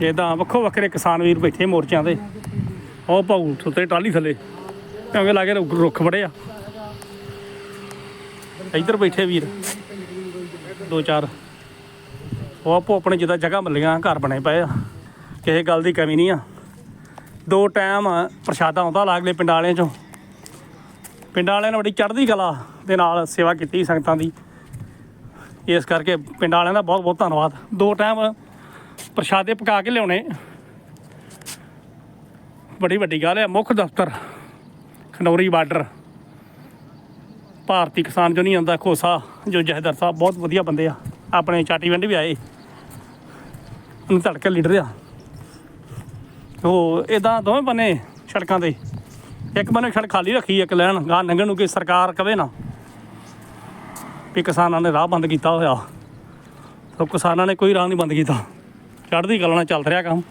ਜਿੱਦਾਂ ਵੱਖੋ ਵੱਖਰੇ ਕਿਸਾਨ ਵੀਰ ਬੈਠੇ ਮੋਰਚਿਆਂ ਤੇ ਉਹ ਭਾਊ ਸੁੱਤੇ ਟਾਲੀ ਥੱਲੇ ਕਿਉਂਕਿ ਲਾਗੇ ਰੁੱਖ ਰੁੱਖ ਬੜੇ ਆ ਇੱਧਰ ਬੈਠੇ ਵੀਰ, ਦੋ ਚਾਰ। ਉਹ ਆਪੋ ਆਪਣੇ ਜਿੱਦਾਂ ਜਗ੍ਹਾ ਮੱਲੀਆਂ ਘਰ ਬਣੇ ਪਏ ਆ, ਕਿਸੇ ਗੱਲ ਦੀ ਕਮੀ ਨਹੀਂ ਆ। ਦੋ ਟਾਈਮ ਪ੍ਰਸ਼ਾਦਾ ਆਉਂਦਾ ਲਾਗਲੇ ਪਿੰਡ ਵਾਲਿਆਂ ਚੋਂ। ਪਿੰਡ ਵਾਲਿਆਂ ਨੇ ਬੜੀ ਚੜ੍ਹਦੀ ਕਲਾ ਦੇ ਨਾਲ ਸੇਵਾ ਕੀਤੀ ਸੰਗਤਾਂ ਦੀ। ਇਸ ਕਰਕੇ ਪਿੰਡ ਵਾਲਿਆਂ ਦਾ ਬਹੁਤ ਬਹੁਤ ਧੰਨਵਾਦ। ਦੋ ਟਾਈਮ ਪ੍ਰਸ਼ਾਦੇ ਪਕਾ ਕੇ ਲਿਆਉਣੇ। ਬੜੀ ਵੱਡੀ ਗੱਲ ਹੈ, ਮੁੱਖ ਦਫ਼ਤਰ, ਖਨੌਰੀ ਬਾਰਡਰ। ਭਾਰਤੀ ਕਿਸਾਨ ਯੂਨੀਅਨ ਦਾ ਖੋਸਾ, ਜੋ ਜਹਦਰ ਸਾਹਿਬ ਬਹੁਤ ਵਧੀਆ ਬੰਦੇ ਆ, ਆਪਣੇ ਚਾਟੀ ਪਿੰਡ ਵੀ ਆਏ। ਉਹਨੂੰ ਧੜਕੇ ਲੀਡਰ ਆ। ਉਹ ਇਦਾਂ ਦੋਵੇਂ ਬੰਨੇ ਸੜਕਾਂ ਤੇ। ਇੱਕ ਬੰਨੇ ਸੜਕ ਖਾਲੀ ਰੱਖੀ, ਇੱਕ ਲੈਣ ਗਾਂ ਲੰਘਣ ਨੂੰ ਕਿ ਸਰਕਾਰ ਕਵੇ ਨਾ। ਵੀ ਕਿਸਾਨਾਂ ਨੇ ਰਾਹ ਬੰਦ ਕੀਤਾ ਹੋਇਆ। ਤਾਂ ਕਿਸਾਨਾਂ ਨੇ ਕੋਈ ਰਾਹ ਨਹੀਂ ਬੰਦ ਕੀਤਾ। ਚੜ੍ਹਦੀ ਕਲਾ ਨਾਲ ਚੱਲ ਰਿਹਾ ਕੰਮ।